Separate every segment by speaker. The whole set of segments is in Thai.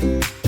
Speaker 1: ส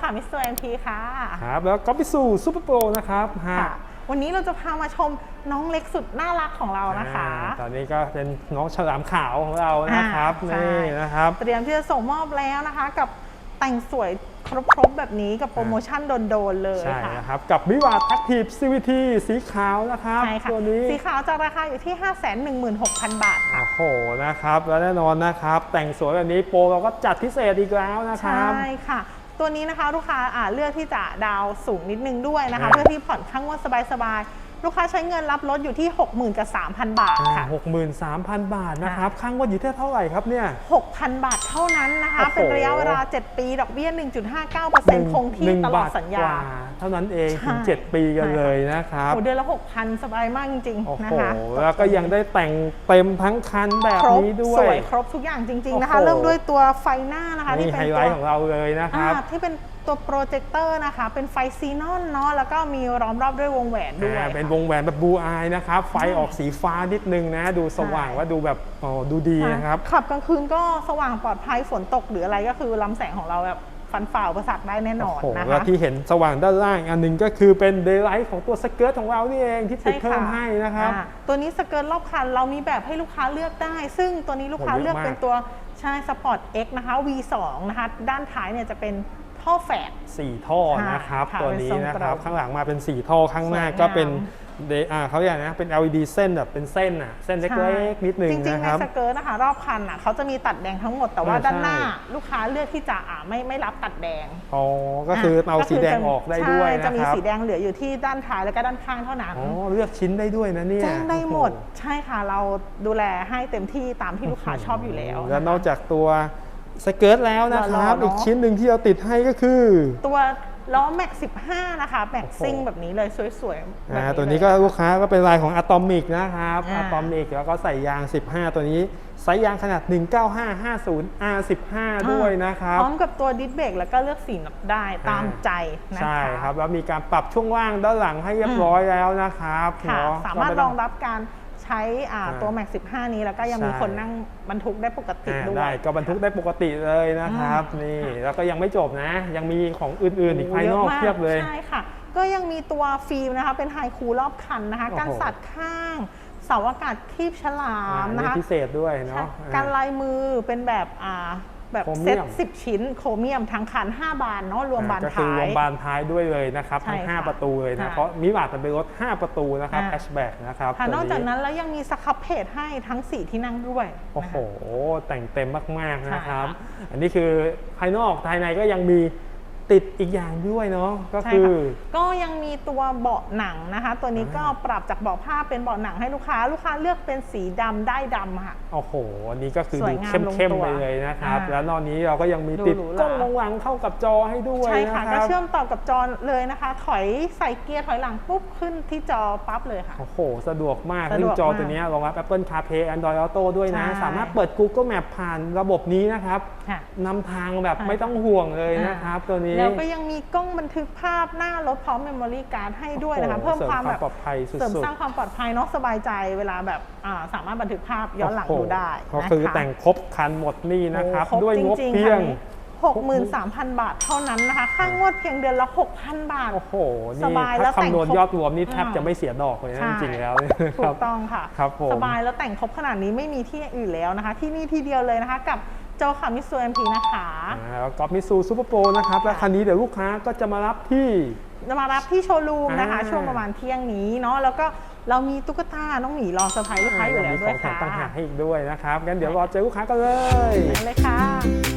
Speaker 1: ค่ะพบกับโจค่ะมิสเตอร์เอ็มพีค่ะ
Speaker 2: ครับแล้วก็ไปสู่ซูเปอร์โปรนะครับฮะ
Speaker 1: ค่ะวันนี้เราจะพามาชมน้องเล็กสุดน่ารักของเรานะคะ
Speaker 2: อ่าตอนนี้ก็เป็นน้องฉลามขาวของเรานะครับ
Speaker 1: อ่าใช่
Speaker 2: นี่นะครับ
Speaker 1: เตรียมที่จะส่งมอบแล้วนะคะ กับแต่งสวยครบๆแบบนี้กับโปรโมชั่นโดนๆเลย
Speaker 2: ใช่
Speaker 1: ค่ะ
Speaker 2: นะครับ กับวิวาทักทีฟ CVT สีขาวนะครับ
Speaker 1: ใช่ค่ะ
Speaker 2: ตัวนี้
Speaker 1: สีขาวจะราคาอยู่ที่ 516,000 บาทค่ะ
Speaker 2: โอ้โหนะครับ แล้วแน่นอนนะครับ แต่งสวยแบบนี้โปรเราก็จัดพิเศษอีกแล้วนะค
Speaker 1: ใช่
Speaker 2: รับ
Speaker 1: ค่ะ ตัวนี้นะคะลูกค้าอ่าเลือกที่จะดาวน์สูงนิดนึงด้วยนะคะ
Speaker 2: อ่า
Speaker 1: เพื่อที่ผ่อนข้างงวดสบายๆ ลูกค้าใช้เงินรับรถอยู่ที่ 60,000กับ3,000 บาทค่ะ
Speaker 2: หกหมื่นสามพันบาทนะครับข้างว่าอยู่ที่เท่าไหร่ครับเนี่ย
Speaker 1: 6,000 บาทเท่านั้นนะคะ
Speaker 2: โอ้โห
Speaker 1: เป็นระยะเวลา 7 ปี ดอกเบี้ย 1.59%คงที่
Speaker 2: หนึ่
Speaker 1: ตลอด
Speaker 2: บท
Speaker 1: สัญญา
Speaker 2: กว่เท่านั้นเองถึง
Speaker 1: ใช่
Speaker 2: 7ปีกันเลยนะครับ
Speaker 1: โอ้เดือนละ 6,000 สบายมากจริง
Speaker 2: โอ้
Speaker 1: ๆนะ
Speaker 2: โห
Speaker 1: คะ
Speaker 2: แล้วก็ยังได้แต่งเต็มทั้งคันแบบ
Speaker 1: ครบ
Speaker 2: นี้ด้ว
Speaker 1: ส
Speaker 2: ย
Speaker 1: วยครบทุกอย่างจริง ๆนะคะ
Speaker 2: โอ้โห
Speaker 1: เริ่มด้วยตัวไฟหน้านะคะ
Speaker 2: นี่
Speaker 1: ที่
Speaker 2: ไฮ
Speaker 1: เป็น
Speaker 2: ไล
Speaker 1: ตัว
Speaker 2: ท์ของเราเลยนะครับ
Speaker 1: อ่าที่เป็น ตัวโปรเจคเตอร์นะคะ เป็นไฟซีนอนเนาะแล้วก็มีล้อมรอบด้วยวงแหวนด้วย
Speaker 2: อ่าเป็น
Speaker 1: ค่ะ
Speaker 2: วงแหวนแบบบูอายนะครับ ไฟออกสีฟ้านิดนึงนะ ดูสว่าง
Speaker 1: ใช่
Speaker 2: ว่าดูแบบอ๋อดูดีนะครับ
Speaker 1: ขับกลางคืนก็สว่างปลอดภัยฝนตกหรืออะไรก็คือลำแสงของเราแบบฟันฝ่าอุปสรรคได้แน่น
Speaker 2: โอ้
Speaker 1: อน
Speaker 2: โห
Speaker 1: นะ
Speaker 2: แล้ว
Speaker 1: คะ
Speaker 2: ที่เห็นสว่างด้านล่างอันหนึงก็คือเป็นเดย์ไลท์ของตัวสเกิร์ตของเรานี่เองที่ติด
Speaker 1: ใช่
Speaker 2: เพิ่
Speaker 1: ค่ะ
Speaker 2: มให้นะครับ
Speaker 1: อ่าตัวนี้สเกิร์ตรอบคันเรามีแบบให้ลูกค้าเลือกได้ ซึ่งตัวนี้ลูกค้า
Speaker 2: โอ้เยอะ
Speaker 1: เลือก
Speaker 2: มาก
Speaker 1: เป็นตัวใช่สปอร์ต X นะคะ V2 นะคะ ด้านท้ายเนี่ยจะเป็น ท่อแฝด
Speaker 2: สี่ท่อนะครับ
Speaker 1: ค่ะ
Speaker 2: ตัวนี้
Speaker 1: เป็นทรง
Speaker 2: นะ
Speaker 1: ต
Speaker 2: ค
Speaker 1: รง
Speaker 2: รับข้างหลังมาเป็น 4 ท่อข้างหน้า
Speaker 1: สวยงาม
Speaker 2: ก็เป็นเดอ่าเขาเรียกนะเป็น LED เส้นแบบเป็นเส้นอะเส้นเล็กๆนิดนึง
Speaker 1: จริง
Speaker 2: นะ
Speaker 1: ๆ
Speaker 2: ค
Speaker 1: ใน
Speaker 2: รับ
Speaker 1: สเกิร์ตนะคะ รอบคันอะเขาจะมีตัดแดงทั้งหมดแต่ว่า
Speaker 2: เออ
Speaker 1: ด้านหน้า
Speaker 2: ใช่
Speaker 1: ลูกค้าเลือกที่จะอ่าไม่ไม่รับตัดแดง
Speaker 2: อ๋อก็คือเอา
Speaker 1: ก็
Speaker 2: สีแดง
Speaker 1: จะ
Speaker 2: ออกได้ด้วย
Speaker 1: ใช่
Speaker 2: นะ
Speaker 1: จะมี
Speaker 2: ครับ
Speaker 1: สีแดงเหลืออยู่ที่ด้านท้ายแล้วก็ด้านข้างเท่านั้น
Speaker 2: อ๋อเลือกชิ้นได้ด้วยนะเนี่ย
Speaker 1: แจ้งได้หมด
Speaker 2: โอ้โใช่
Speaker 1: ค่ะเราดูแลให้เต็มที่ตามที่ลูกค้าชอบอยู่แล้ว
Speaker 2: แล้วะ
Speaker 1: คะ
Speaker 2: นอกจากตัว สเกิร์ตแล้วนะครับ
Speaker 1: หล่อๆเนอะ
Speaker 2: อีกชิ้นหนึ่งที่เราติดให้ก็คือ
Speaker 1: ตัวล้อแม็ก15 นะคะแม็กซิ่งแบบนี้เลยสวยๆแบบ
Speaker 2: อ่า
Speaker 1: เลย
Speaker 2: ตัวนี้ก็ลูกค้าก็เป็นลายของอะตอมิกนะครับ
Speaker 1: อ่า
Speaker 2: อะตอมิกแล้วก็ใส่ยาง 15 ตัวนี้ไซส์ยางขนาด 19550 R15 ด้วยนะครับ
Speaker 1: พร้อมกับตัวดิสเบรกแล้วก็เลือกสีนับได้ตามใจนะคะ
Speaker 2: ใช่ครับ แล้วมีการปรับช่วงว่างด้านหลังให้เรียบร้อยแล้วนะครับ
Speaker 1: ค่ะ
Speaker 2: เนาะ
Speaker 1: สามารถ
Speaker 2: ก็ไต้
Speaker 1: รองรับการ ใช้อ่า
Speaker 2: อ่า
Speaker 1: ตัว Max 15 นี้แล้วก็ยังมี
Speaker 2: ใช่
Speaker 1: คนนั่งบรรทุกได้ปกติ
Speaker 2: อ่า
Speaker 1: ด้วย
Speaker 2: ได้ก็บรรทุกได้ปกติเลยนะครับ นี่แล้วก็ยังไม่จบนะ ยังมีของอื่นๆอีกภายนอกะ
Speaker 1: ม
Speaker 2: เทียบเลย
Speaker 1: ใช่ค่ะ ก็ยังมีตัวฟิล์มนะคะ เป็นไฮคูลรอบคันนะคะ
Speaker 2: โอ้โห
Speaker 1: การสัดข้าง เสาอากาศคลีบฉลา
Speaker 2: อ่าม
Speaker 1: นะ
Speaker 2: นี่
Speaker 1: คะ
Speaker 2: พิเศษด้วยเนาะ
Speaker 1: ใช่การลายมือเป็นแบบอ่า แบบ
Speaker 2: โครเมี
Speaker 1: เซ็ต
Speaker 2: ยม
Speaker 1: 10ชิ้นโครเมียมทั้งคัน 5 บานเนาะรวมบาน
Speaker 2: ก็คือ
Speaker 1: ท้าร
Speaker 2: วยมบานท้ายด้วยเลยนะครับทั้ง
Speaker 1: ใช่ค่ะ
Speaker 2: 5 ประตูเลยนะ
Speaker 1: ค่ะ
Speaker 2: เพราะมิวาดมันเป็นรถ 5 ประตูนะครับ
Speaker 1: อ่า
Speaker 2: แฮชแบ็กนะครับ
Speaker 1: ค่ะ
Speaker 2: ตัวน
Speaker 1: อกจาก
Speaker 2: นี้
Speaker 1: นั้นแล้วยังมีสครับเพจให้ทั้ง 4 ที่นั่งด้วย
Speaker 2: โอ้
Speaker 1: นะ
Speaker 2: โห
Speaker 1: คะ
Speaker 2: แต่งเต็มมาก ๆ นะครับ
Speaker 1: ใช่ค่ะ
Speaker 2: อันนี้คือภายนอกภายในก็ยังมี ติดอีกอย่างด้วยเนาะก็
Speaker 1: ใช่
Speaker 2: คือ
Speaker 1: ค่ะก็ยังมีตัวเบาะหนังนะคะ ตัวนี้ก็ปรับจากเบาะผ้าเป็นเบาะหนังให้ลูกค้า ลูกค้าเลือกเป็นสีดำได้ดำค่ะ
Speaker 2: โอ้โหอันนี้ก็คือ
Speaker 1: สว
Speaker 2: ดู
Speaker 1: ยงาม
Speaker 2: เข้ม
Speaker 1: ลงตัว
Speaker 2: ๆไปเลยนะครับ
Speaker 1: อ่า
Speaker 2: แล้วนอกนี้เราก็ยังมี
Speaker 1: ดู
Speaker 2: ติด
Speaker 1: หรูห
Speaker 2: ก
Speaker 1: รา
Speaker 2: ล้องมองหลังเข้ากับจอให้ด้วย
Speaker 1: ใช่
Speaker 2: นะ
Speaker 1: ค่ะ
Speaker 2: ค
Speaker 1: ก็
Speaker 2: รับ
Speaker 1: เชื่อมต่อกับจอเลยนะคะ ถอยใส่เกียร์ถอยหลังปุ๊บขึ้นที่จอปั๊บเลยค่ะ
Speaker 2: โอ้โห สะดวกมาก
Speaker 1: สะดวก
Speaker 2: ซึ่งจอ
Speaker 1: มาก
Speaker 2: ตัวนี้รองรับ Apple CarPlay Android Auto ด้วยนะ
Speaker 1: ใช่
Speaker 2: สามารถเปิด Google Map ผ่านระบบนี้นะครับ
Speaker 1: ค่ะ
Speaker 2: นำทางแบบ
Speaker 1: ค่ะ
Speaker 2: ไม่ต้องห่วงเลยนะครับ ตัวนี้
Speaker 1: แล้วก็ยังมีกล้องบันทึกภาพหน้ารถพร้อมเมมโมรี่การ์ดให้ด้วยนะคะ
Speaker 2: โอ้โห
Speaker 1: เพิ่มความ
Speaker 2: เสริม
Speaker 1: แบบ
Speaker 2: ความปลอดภัยสุดๆ
Speaker 1: เสริมสร้างความปลอดภัยเนาะสบายใจเวลาแบบอ่าสามารถบันทึกภาพย้อนหลัง
Speaker 2: โโดู
Speaker 1: ได้
Speaker 2: ก็คือ
Speaker 1: นะคะ
Speaker 2: แต่งครบคันหมดนี่นะครับ
Speaker 1: โอ้คร
Speaker 2: ด้วยงบ
Speaker 1: จริงๆ
Speaker 2: เพียง
Speaker 1: หกหมื่นสามพันบาทเท่านั้นนะคะ ค่างวดเพียงเดือนละหกพันบาท
Speaker 2: โอ้โห
Speaker 1: ส
Speaker 2: นี่
Speaker 1: บายแล้ว
Speaker 2: ถ้า
Speaker 1: แต่ง
Speaker 2: คำนวณ
Speaker 1: ครบ
Speaker 2: ยอดรวมนี่แทบ
Speaker 1: อ่า
Speaker 2: จะไม่เสียดอกเลยนะ
Speaker 1: ใช่
Speaker 2: จริงๆแล้วเนี่ย
Speaker 1: ถู
Speaker 2: ครั
Speaker 1: ก
Speaker 2: บ
Speaker 1: ต้องค่ะ
Speaker 2: ครับผม
Speaker 1: สบายแล้วแต่งครบขนาดนี้ไม่มีที่อื่นแล้วนะคะ ที่นี่ที่เดียวเลยนะคะกับ โจคามิซูเอ็มพีนะคะ
Speaker 2: อ่าแล้วก็มิซูซูเปอร์โปรนะครับและคันนี้เดี๋ยวลูกค้าก็จะมารับที่
Speaker 1: จะมารับที่โชว์รูมนะคะ
Speaker 2: อ่า
Speaker 1: ช่วงประมาณเที่ยงนี้เนาะแล้วก็เรามีตุ๊กตาน้องหมีรอเซอร์ไพรส์ลูกค้าอยู่แล้ว
Speaker 2: มี
Speaker 1: ด้วย
Speaker 2: ของแถ
Speaker 1: ค่ะ
Speaker 2: มต่างหากให้อีกด้วยนะครับงั้นเดี๋ยวรอเจอลูกค้ากันเลย
Speaker 1: ไปเลยค่ะ